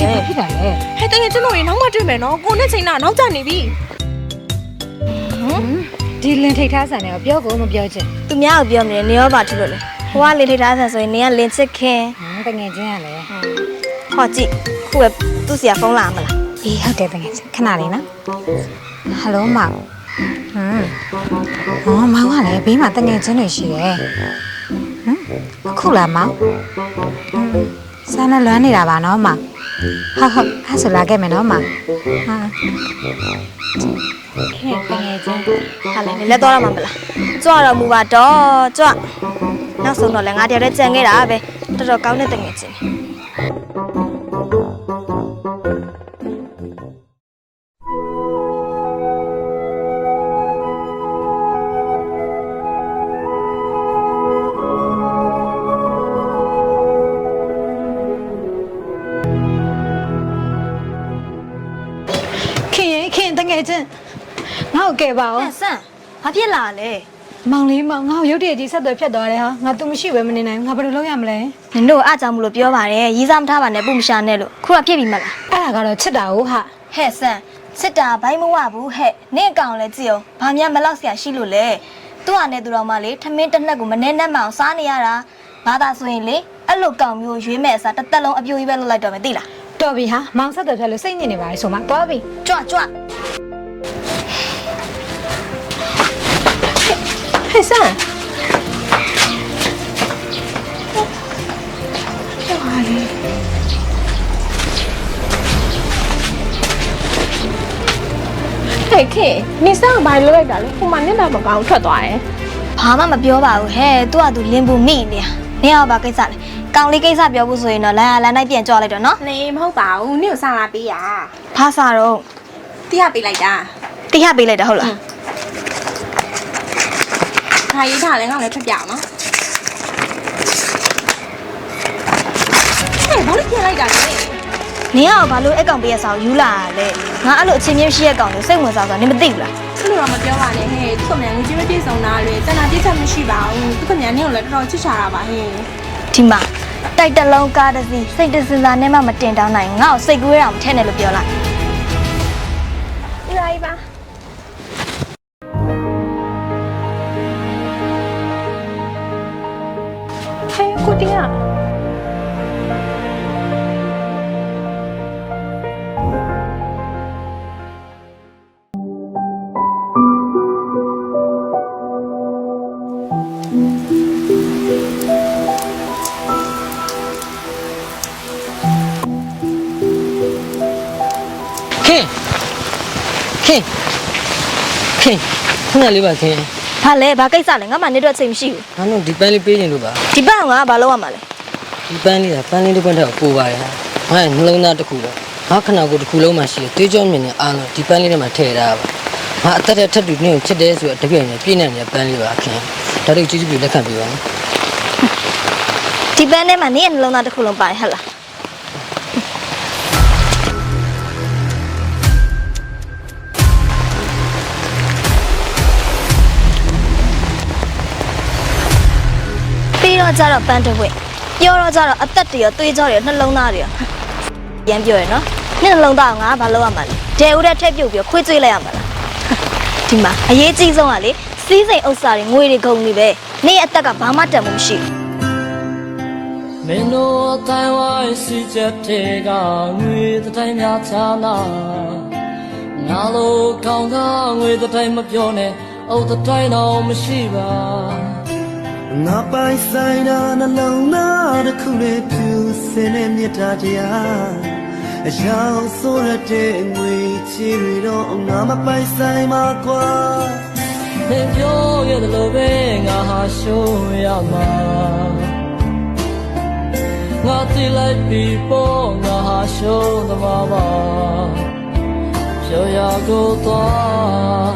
တာဟဲ့လဲဘာဖြစ်တာလဲဟဲ့တကယ်ကျွန်တော်ရေနောက်မှတွေ့မယ်နော်ကိုနဲ့ချိန်တာနောက်ကျနေပြီဒီလင်ထိတ်ထားဆန်တယ်ပြောကိုမပြောချင်သူများကိုပြောမနေနေရောပါထလို့လေဟိုကလင်ထိတ်ထားဆန်ဆိုရင်နေကလင်ချစ်ခင်ဟမ်တငယ်ချင်းကလည်းဟောကြည့်ခုပဲသူ့ဆရာဖုန်းလာမလားအေးဟုတ်တယ်တငယ်ချင်းခဏလေးနော်ဟယ်လိုမောင်ဟမ်အော်မောင်ကလည်းဘေးမှာတငယ်ချင်းတွေရှိတယ်ဟမ်အခုလားမောင်ဟမ်ဆန်းနဲ့လွမ်းနေတာပါနော်မောင် ဟုတ်ဟုတ်အဲ့ဆိုလာခဲ့မယ်နော်မောင်ဟာခင်တငယ်ချင်းဟာလေနေလက်တော့ရမှာမလားကြွတော့မူပါတော့ကြွနောက်ဆုံးတော့လည်းငါတယောက်တည်းကြံခဲ့တာပဲတော်တော်ကောင်းတဲ့တငယ်ချင်းခင် ယ်ချင်းငါ့ကိုကယ်ပါဦးဟဲ့ဆန်ဘာဖြစ်လာလဲမောင်လေးမောင်ငါ့ကိုရုတ်တရက်ကြီးဆက်သွယ်ဖြတ်သွားတယ်ဟာငါသူမရှိဘဲမနေနိုင်ဘူးငါဘယ်လိုလုပ်ရမလဲနင်တို့အားကြောင့်မလို့ပြောပါတယ်ရီးစားမထားပါနဲ့ပုမရှာနဲ့လို့ခုကဖြစ်ပြီမလားအဲ့ဒါကတော့ချစ်တာဟုတ်ဟာဟဲ့ဆန်စစ်တာဘိုင်းမဝဘူးဟဲ့နင့်အကောင်လည်းကြည့်အောင်ဘာများမလောက်ဆရာရှိလို့လဲသူ့ဟာနဲ့သူတော်မလေးထမင်းတစ်နှက်ကိုမနေနဲ့မအောင်စားနေရတာဘာသာဆိုရင်လေအဲ့လိုကောင်မျိုးရွေးမဲ့အစားတစ်သက်လုံးအပြိုကြီးပဲလုပ်လိုက်တော့မယ်သိလားတော်ပြီဟာမောင်ဆက်သွယ်ဖြတ်လို့စိတ်ညစ်နေပါလေဆိုမှသွားပြီကြွကြွ ဟဲ့ဆန်ဟဲ့ခေနေစားဘာလို့လိုက်တာလဲဟိုမှာမျက်နှာမကောင်းထွက်သွားတယ်ဘာမှမပြောပါဘူးဟဲ့သူ့ဟာသူလင်းဘူးမိနေရနေအောင်ပါကိစ္စလေကောင်လေးကိစ္စပြောဖို့ဆိုရင်တော့လမ်းဟာလမ်းတိုင်းပြန်ကြွလိုက်တော့နော်နေမဟုတ်ပါဘူးနင့်ကိုစားလာပေးရဘာစားတော့တိရပေးလိုက်တာတိရပေးလိုက်တာဟုတ်လား ခါရေးထားလဲငါလည်းဖက်ပြအောင်နော်ဟဲ့ဘာလို့ပြန်လိုက်တာလဲနင်ကဘာလို့အကောင်ပေးရဆောင်ယူလာလဲငါအဲ့လိုအချင်းချင်းရှိရကောင်ကိုစိတ်ဝင်စားဆိုတာနင်မသိဘူးလားခုလိုတော့မပြောပါနဲ့ဟဲ့သူ့ကမြန်ငွေကြီးမပြေဆုံးတာလေတဏှာပြစ်ချက်မရှိပါဘူးသူ့ကမြန်နင့်ကိုလည်းတော်တော်ချစ်ချတာပါဟဲ့ဒီမှာတိုက်တလုံးကားတစ်စီးစိတ်တစင်စာနဲ့မှမတင်တောင်းနိုင်ငါ့ကိုစိတ်ကူးရအောင်မထည့်နဲ့လို့ပြောလိုက်။ဥရာကြီးပါ တင်อ่ะခင်ခင်ခင်ခုနလေးပါခင် ဘာလဲဘာကိစ္စလဲငါမှနေတော့အချိန်မရှိဘူးငါတို့ဒီပန်းလေးပေးနေလို့ပါဒီပတ်ကငါဘာလုပ်ရမှာလဲဒီပန်းလေးကပန်းလေးတစ်ပွင့်တော့ပို့ပါရဲ့ငါရဲ့နှလုံးသားတစ်ခုတော့ငါခဏကိုယ်တစ်ခုလုံးမှရှိတယ်တွေးကြောမြင်နေအားလုံးဒီပန်းလေးထဲမှာထည့်ထားပါငါအသက်တဲ့ထက်တူနင်းကိုချစ်တယ်ဆိုတော့တပြည့်နဲ့ပြည့်နေတဲ့ပန်းလေးပါခင်ဒါတို့ကျေးဇူးပြုလက်ခံပေးပါနော်ဒီပန်းထဲမှာနေရဲ့နှလုံးသားတစ်ခုလုံးပါတယ်ဟဲ့လား တော့ကြတော့ပန်းတစ်ဝက်ပြောတော့ကြတော့အသက်တွေရောသွေးကြောတွေရောနှလုံးသားတွေရောပြန်ပြောရနော်နှလုံးသားကငါဘာလုပ်ရမှာလဲဒဲဦးတဲ့ထက်ပြုတ်ပြီးခွေးကျွေးလိုက်ရမှာလားဒီမှာအရေးကြီးဆုံးကလေစီးစိမ်ဥစ္စာတွေငွေတွေကုန်နေပဲနေရဲ့အသက်ကဘာမှတန်မှုမရှိဘူးမင်းတို့အတိုင်းဝိုင်းစီချက်တဲ့ကငွေတိုင်းများချာနာငါလိုကောင်းကငွေတိုင်းမပြောနဲ့အုတ်တိုင်းတော့မရှိပါ ငါပိုင်ဆိုင်တာနှလုံးသားတစ်ခုလေးဖြူစင်တဲ့မြတ်တာတရားအယောင်ဆိုရတဲ့ငွေချီတွေတော့ငါမပိုင်ဆိုင်ပါကွာမင်းပြောရတယ်လို့ပဲငါဟာရှုံးရမှာငါတိလိုက်ပြီးပေါ်ငါဟာရှုံးသမားပါပြောရကိုတော့အစင်ပြေမဲ့ဆိုတော့ပါ